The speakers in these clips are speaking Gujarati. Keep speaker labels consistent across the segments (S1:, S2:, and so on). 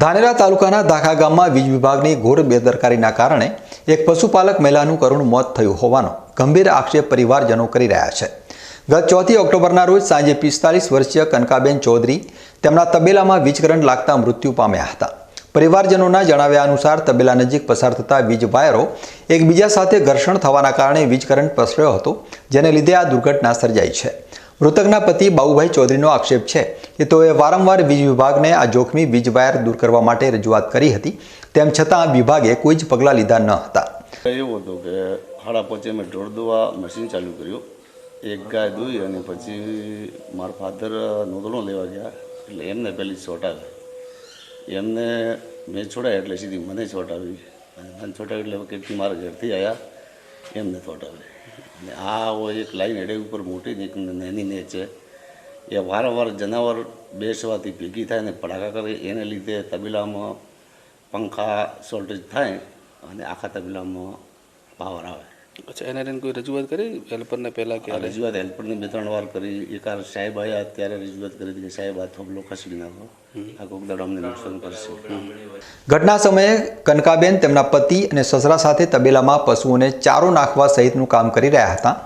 S1: ધાનેરા તાલુકાના દાખા ગામમાં વીજ વિભાગની ઘોર બેદરકારીના કારણે એક પશુપાલક મહિલાનું કરુણ મોત થયું હોવાનો ગંભીર આક્ષેપ પરિવારજનો કરી રહ્યા છે. ગત ચોથી ઓક્ટોબરના રોજ સાંજે પિસ્તાલીસ વર્ષીય કનકાબેન ચૌધરી તેમના તબેલામાં વીજ કરંટ લાગતા મૃત્યુ પામ્યા હતા. પરિવારજનોના જણાવ્યા અનુસાર તબેલા નજીક પસાર થતા વીજ વાયરો એકબીજા સાથે ઘર્ષણ થવાના કારણે વીજ કરંટ પસર્યો હતો, જેને લીધે આ દુર્ઘટના સર્જાઈ છે. મૃતકના પતિ બાબુભાઈ ચૌધરીનો આક્ષેપ છે કે તેઓએ વારંવાર વીજ વિભાગને આ જોખમી વીજ વાયર દૂર કરવા માટે રજૂઆત કરી હતી, તેમ છતાં વિભાગે કોઈ જ પગલાં લીધા ન હતા.
S2: એવું હતું કે હાડા પાંચે મેં ઢોર દોવા મશીન ચાલુ કર્યું. એક ગાય દોઈ અને પછી મારા ફાધર નોંધણો લેવા ગયા. એટલે એમને પહેલી શોટ આવે. એમને મેં છોડાય એટલે સીધી મને શોટ આવી. અને મને છોટાવી એટલે કેટલી મારા ઘરથી આવ્યા એમને શોટ આવે. અને આ હોય એક લાઈન હેડે ઉપર મોટી ને એક નાની ને છે. એ વારંવાર જનાવર બેસવાથી ભેગી થાય ને ભડાકા કરે. એને લીધે તબેલામાં પંખા શોર્ટેજ થાય અને આખા તબેલામાં પાવર આવે.
S3: અચ્છા એના લઈને કોઈ રજૂઆત કરી હેલ્પરને પહેલાં કે
S2: આ રજૂઆત હેલ્પરને બે ત્રણ વાર કરી. એકાર સાહેબ આવ્યા ત્યારે રજૂઆત કરી કે સાહેબ આ થોબલો ખસી નાખો. આ કોક દાડો અમને નુકસાન કરશે.
S1: ઘટના સમયે કનકાબેન તેમના પતિ અને સસરા સાથે તબેલામાં પશુઓને ચારો નાખવા સહિતનું કામ કરી રહ્યા હતા.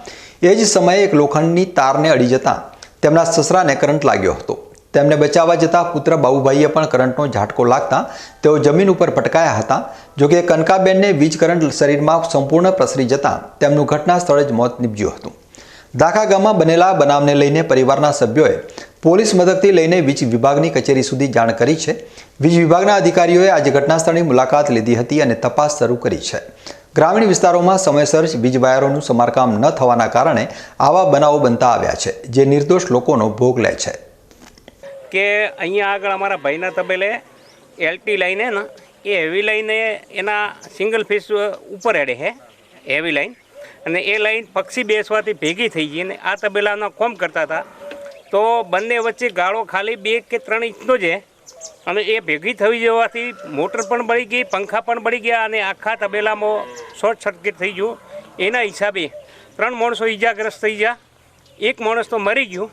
S1: એ જ સમયે એક લોખંડની તારને અડી જતા તેમના સસરાને કરંટ લાગ્યો હતો. તેમને બચાવવા જતાં પુત્ર બાબુભાઈએ પણ કરંટનો ઝાટકો લાગતા તેઓ જમીન ઉપર પટકાયા હતા. જોકે કનકાબેનને વીજ કરંટ શરીરમાં સંપૂર્ણ પ્રસરી જતાં તેમનું ઘટના સ્થળે જ મોત નીપજ્યું હતું. દાખા ગામમાં બનેલા બનાવને લઈને પરિવારના સભ્યોએ પોલીસ મદદથી લઈને વીજ વિભાગની કચેરી સુધી જાણ કરી છે. વીજ વિભાગના અધિકારીઓએ આજે ઘટનાસ્થળની મુલાકાત લીધી હતી અને તપાસ શરૂ કરી છે. ગ્રામીણ વિસ્તારોમાં સમયસર વીજ વાયરોનું સમારકામ ન થવાના કારણે આવા બનાવો બનતા આવ્યા છે, જે નિર્દોષ લોકોનો ભોગ લે છે.
S4: કે અહીંયા આગળ અમારા ભાઈના તબેલે એલટી લાઈન ને, એ હેવી લાઈને એના સિંગલ ફેસ ઉપર એડે છે હેવી લાઈન અને એ લાઈન પક્ષી બેસવાથી ભેગી થઈ ગઈ અને આ તબેલાના કોમ કરતા હતા. તો બંને વચ્ચે ગાળો ખાલી બે કે ત્રણ ઇંચનો છે અને એ ભેગી થઈ જવાથી મોટર પણ બળી ગઈ, પંખા પણ બળી ગયા અને આખા તબેલામાં શોર્ટ સર્કિટ થઈ ગયું. એના હિસાબે ત્રણ માણસો ઈજાગ્રસ્ત થઈ ગયા. એક માણસ તો મરી ગયું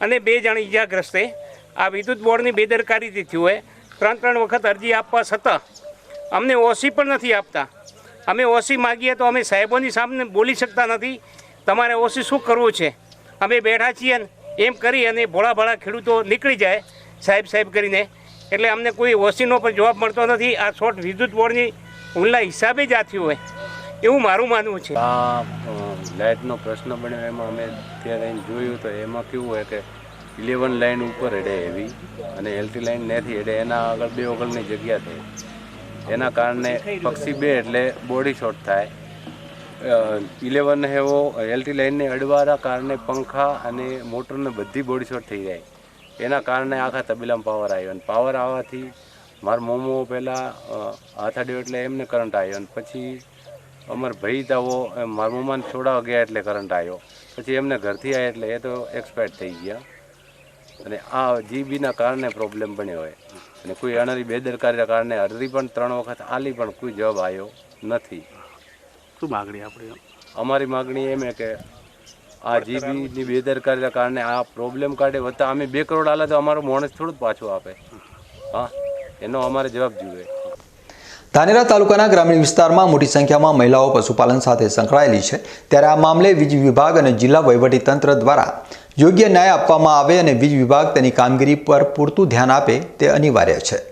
S4: અને બે જણ ઈજાગ્રસ્તે આ વિદ્યુત બોર્ડની બેદરકારીથી થયું હોય, ત્રણ ત્રણ વખત અરજી આપવા છતાં અમને ઓસી પણ નથી આપતા. અમે ઓસી માગીએ તો અમે સાહેબોની સામે બોલી શકતા નથી. તમારે ઓસી શું કરવું છે? અમે બેઠા છીએ ને એમ કરી અને ભોળા ભોળા ખેડૂતો નીકળી જાય સાહેબ સાહેબ કરીને. એટલે અમને કોઈ ઓસીનો પણ જવાબ મળતો નથી. આ શોર્ટ વિદ્યુત બોર્ડની હુમલા હિસાબે જ આ થયું હોય. એવું મારું માનવું છે.
S5: આ લાઇટનો પ્રશ્ન બન્યો. એમાં અમે ત્યાં જોયું તો એમાં કેવું હોય કે ઇલેવન લાઇન ઉપર હેડે એવી અને એલટી લાઇન નથી હેડે એના આગળ બે ઓગળની જગ્યા થઈ એના કારણે પક્ષી બે એટલે બોડી શોર્ટ થાય. ઇલેવન એવો એલટી લાઇનને અડવાના કારણે પંખા અને મોટરને બધી બોડી શોર્ટ થઈ જાય. એના કારણે આખા તબેલામાં પાવર આવ્યો અને પાવર આવવાથી મારા મોમો પહેલાં હાથ અડ્યો એટલે એમને કરંટ આવ્યો અને પછી અમાર ભાઈ તાવો મારા મમ્માને છોડાવવા ગયા એટલે કરંટ આવ્યો. પછી એમને ઘરથી આવ્યા એટલે એ તો એક્સપાયર થઈ ગયા. અને આ જીબીના કારણે પ્રોબ્લેમ બન્યો હોય. અને કોઈ અણરી બેદરકારીના કારણે અરજી પણ ત્રણ વખત આલી પણ કોઈ જવાબ આવ્યો નથી.
S3: શું માગણી આપણી
S5: અમારી માગણી એમ કે આ જીબીની બેદરકારીના કારણે આ પ્રોબ્લેમ કાઢે. વત્તા અમે બે કરોડ આલે તો અમારો માણસ થોડું જ પાછું આપે. હા એનો અમારે જવાબ જોઈએ.
S1: ધાનેરા તાલુકાના ગ્રામીણ વિસ્તારમાં મોટી સંખ્યામાં મહિલાઓ પશુપાલન સાથે સંકળાયેલી છે. ત્યારે આ મામલે વીજ વિભાગ અને જિલ્લા વહીવટીતંત્ર દ્વારા યોગ્ય ન્યાય આપવામાં આવે અને વીજ વિભાગ તેની કામગીરી પર પૂરતું ધ્યાન આપે તે અનિવાર્ય છે.